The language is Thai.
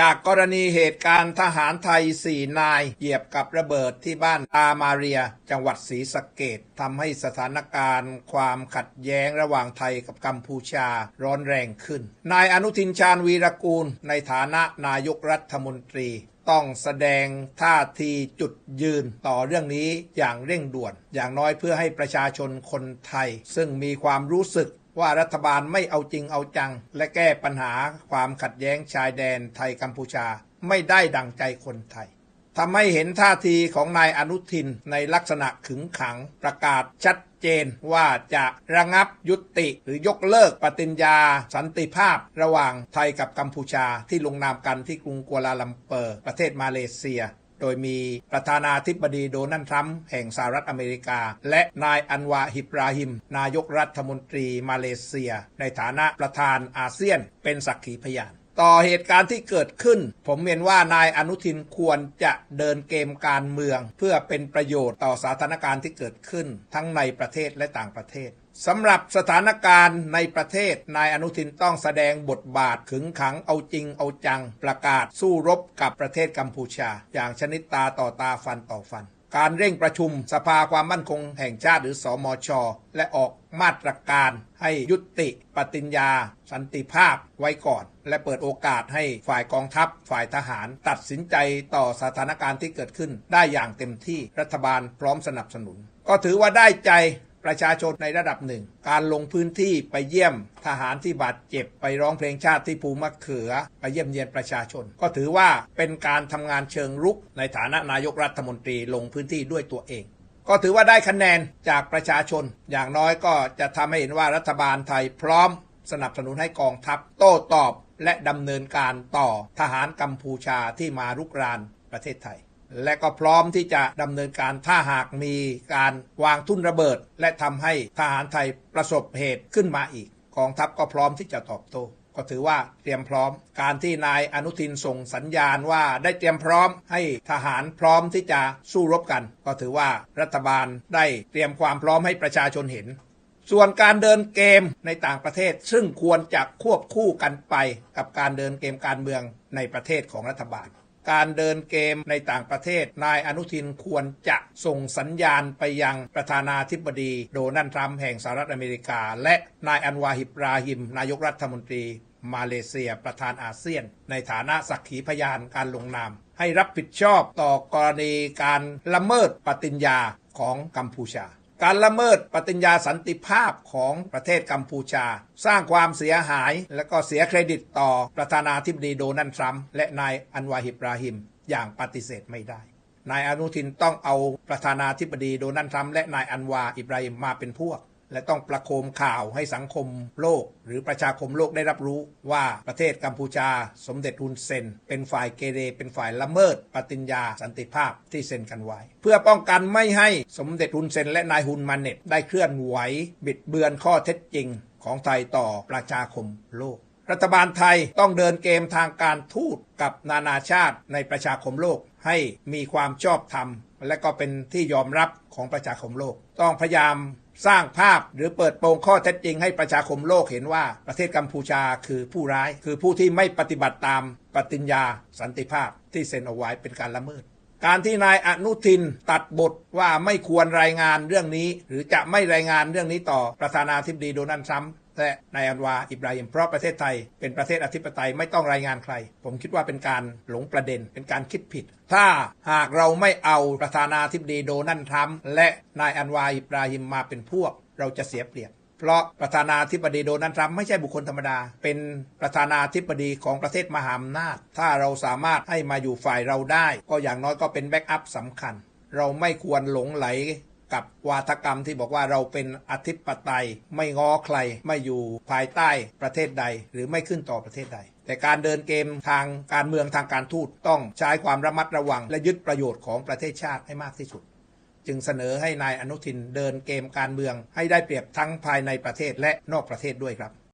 จากกรณีเหตุการณ์ทหารไทย 4 นาย เหยียบกับระเบิดที่บ้านตามาเรีย จังหวัดศรีสะเกดทำให้สถานการณ์ ความขัดแย้งระหว่างไทยกับกัมพูชาร้อนแรงขึ้น นายอนุทินชาญวีรกูล ในฐานะนายกรัฐมนตรีต้องแสดงท่าทีจุดยืนต่อเรื่องนี้อย่างเร่งด่วน อย่างน้อยเพื่อให้ประชาชนคนไทย ซึ่งมีความรู้สึก ว่ารัฐบาลไม่เอาจริงเอาจัง และแก้ปัญหาความขัดแย้งชายแดนไทยกัมพูชาไม่ได้ดังใจคนไทยทำให้เห็นท่าทีของนายอนุทินในลักษณะขึงขังประกาศชัดเจนว่าจะระงับยุติหรือยกเลิกปฏิญญาสันติภาพระหว่างไทยกับกัมพูชาที่ลงนามกันที่กรุงกัวลาลัมเปอร์ ประเทศมาเลเซีย โดยมีประธานาธิบดีโดนัลด์ทรัมป์แห่งสหรัฐอเมริกา และนายอันวาฮิบราฮิม นายกรัฐมนตรีมาเลเซีย ในฐานะประธานอาเซียนเป็นสักขีพยาน ต่อเหตุการณ์ที่เกิดขึ้น ผมเห็นว่านายอนุทินควรจะเดินเกมการเมือง เพื่อเป็นประโยชน์ต่อสถานการณ์ที่เกิดขึ้น ทั้งในประเทศและต่างประเทศสำหรับสถานการณ์ในประเทศ นายอนุทินต้องแสดงบทบาทขึงขังเอาจริงเอาจัง ประกาศสู้รบกับประเทศกัมพูชา อย่างชนิดตาต่อตาฟันต่อฟัน การเร่งประชุมสภาความมั่นคงแห่งชาติหรือสอมชและออกมาตรการให้ยุติปฏิญญา สันติภาพไว้ก่อน และเปิดโอกาสให้ฝ่ายกองทัพ ฝ่ายทหาร ตัดสินใจต่อสถานการณ์ที่เกิดขึ้นได้อย่างเต็มที่รัฐบาลพร้อมสนับสนุน ก็ถือว่าได้ใจ ประชาชนในระดับหนึ่ง การลงพื้นที่ไปเยี่ยมทหารที่บาดเจ็บไปร้องเพลงชาติที่ภูมะเขือ ไปเยี่ยมเยียนประชาชน ก็ถือว่าเป็นการทำงานเชิงรุก ในฐานะนายกรัฐมนตรีลงพื้นที่ด้วยตัวเอง ก็ถือว่าได้คะแนนจากประชาชน อย่างน้อยก็จะทำให้เห็นว่ารัฐบาลไทยพร้อม สนับสนุนให้กองทัพ โต้ตอบและดำเนินการต่อทหารกัมพูชาที่มารุกรานประเทศไทย และก็พร้อมที่จะดำเนินการถ้าหากมีการวางทุ่นระเบิด และทำให้ทหารไทยประสบเหตุขึ้นมาอีกกองทัพก็พร้อมที่จะตอบโต้ก็ถือว่าเตรียมพร้อม การที่นายอนุทินส่งสัญญาณว่าได้เตรียมพร้อมให้ทหารพร้อมที่จะสู้รบกัน ก็ถือว่ารัฐบาลได้เตรียมความพร้อมให้ประชาชนเห็น ส่วนการเดินเกมในต่างประเทศซึ่งควรจะควบคู่กันไปกับการเดินเกมการเมืองในประเทศของรัฐบาล การเดินเกมในต่างประเทศ นายอนุทินควรจะส่งสัญญาณไปยังประธานาธิบดี โดนัลด์ทรัมป์แห่งสหรัฐอเมริกา และนายอันวาฮิบราฮิม นายกรัฐมนตรี มาเลเซียประธานอาเซียน ในฐานะสักขีพยานการลงนาม ให้รับผิดชอบต่อกรณีการละเมิดปฏิญญาของกัมพูชา การละเมิดปฏิญญาสันติภาพของประเทศกัมพูชา สร้างความเสียหายและก็เสียเครดิตต่อประธานาธิบดีโดนัลด์ทรัมป์และนายอันวาฮิบราฮิม อย่างปฏิเสธไม่ได้ นายอนุทินต้องเอาประธานาธิบดีโดนัลด์ทรัมป์และนายอันวาอิบราฮิมมาเป็นพวก และต้องประโคมข่าวให้สังคมโลก หรือประชาคมโลกได้รับรู้ว่าประเทศกัมพูชา สมเด็จฮุนเซน เป็นฝ่ายเกเร เป็นฝ่ายละเมิด ปฏิญญาสันติภาพที่เซ็นกันไว้ เพื่อป้องกันไม่ให้สมเด็จฮุนเซนและนายฮุนมาเน็ตได้เคลื่อนไหวบิดเบือนข้อเท็จจริงของไทยต่อประชาคมโลกรัฐบาลไทยต้องเดินเกมทางการทูตกับนานาชาติในประชาคมโลกให้มีความชอบธรรม และก็เป็นที่ยอมรับของประชาคมโลก ต้องพยายาม สร้างภาพหรือเปิดโปงข้อเท็จจริงให้ประชาคมโลกเห็นว่าประเทศกัมพูชาคือผู้ร้าย คือผู้ที่ไม่ปฏิบัติตามปฏิญญาสันติภาพที่เซ็นเอาไว้เป็นการละเมิด การที่นายอนุทินตัดบทว่าไม่ควรรายงานเรื่องนี้ หรือจะไม่รายงานเรื่องนี้ต่อประธานาธิบดีโดนัลด์ทรัมป์ และนายอันวาอิบราฮิมเพราะประเทศไทยเป็นประเทศอธิปไตยไม่ต้องรายงานใคร ผมคิดว่าเป็นการหลงประเด็น เป็นการคิดผิด ถ้าหากเราไม่เอาประธานาธิบดีโดนัลด์ทรัมป์และนายอันวาอิบราฮิมมาเป็นพวก เราจะเสียเปรียบเพราะประธานาธิบดีโดนัลด์ทรัมป์ไม่ใช่บุคคลธรรมดา เป็นประธานาธิบดีของประเทศมหาอำนาจ ถ้าเราสามารถให้มาอยู่ฝ่ายเราได้ ก็อย่างน้อยก็เป็นแบ็กอัพสำคัญ เราไม่ควรหลงไหล กับวาทกรรมที่บอกว่าเราเป็นอธิปไตย ไม่ง้อใครไม่อยู่ภายใต้ประเทศใด หรือไม่ขึ้นต่อประเทศใดแต่การเดินเกมทางการเมืองทางการทูตต้องใช้ความระมัดระวัง และยึดประโยชน์ของประเทศชาติให้มากที่สุด จึงเสนอให้นายอนุทินเดินเกมการเมืองให้ได้เปรียบทั้งภายในประเทศและนอกประเทศด้วยครับ